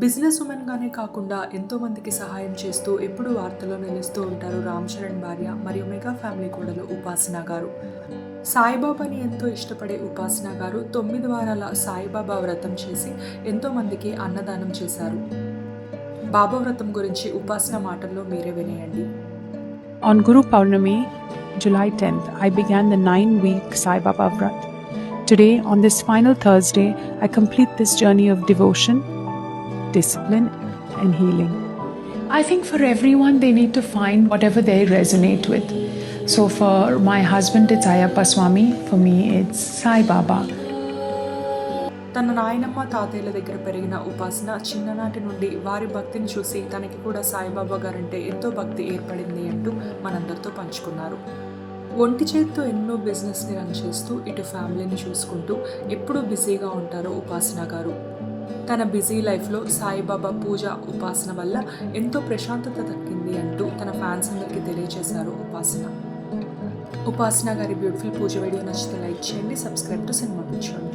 Business ఉమెన్గానే కాకుండా ఎంతోమందికి సహాయం చేస్తూ ఎప్పుడూ వార్తల్లో నిలుస్తూ ఉంటారు రామ్ చరణ్ భార్య మరియు మెగా ఫ్యామిలీ కోడలు ఉపాసన గారు. సాయిబాబాని ఎంతో ఇష్టపడే ఉపాసన గారు తొమ్మిది వారాల సాయిబాబా వ్రతం చేసి ఎంతోమందికి అన్నదానం చేశారు. బాబా వ్రతం గురించి ఉపాసన మాటల్లో మీరే వినేయండి. On Guru Purnima July tenth I began the nine week Saibaba vrat today on this final Thursday I complete this journey of devotion discipline, and healing. I think for everyone, they need to find whatever they resonate with. So, for my husband, it's Ayappa Swami. For me, it's Sai Baba. తన నాయనమ్మ తాతయ్యల దగ్గర పెరిగిన ఉపాసన చిన్ననాటి నుండి వారి భక్తిని చూసి తనకి కూడా సాయిబాబా గారంటే ఎంతో భక్తి ఏర్పడింది అంటూ మనందరితో పంచుకున్నారు ఒంటి చేతితో ఎన్నో బిజినెస్ని రన్ చేస్తూ ఇటు ఫ్యామిలీని చూసుకుంటూ ఎప్పుడూ బిజీగా ఉంటారు ఉపాసన గారు తన బిజీ లైఫ్లో సాయిబాబా పూజ ఉపాసన వల్ల ఎంతో ప్రశాంతత దక్కింది అంటూ తన ఫ్యాన్స్ అందరికీ తెలియజేశారు ఉపాసన. ఉపాసన గారి బ్యూటిఫుల్ పూజ వీడియో నచ్చితే లైక్ చేయండి సబ్స్క్రైబ్ టు సినిమా పిచ్చోండి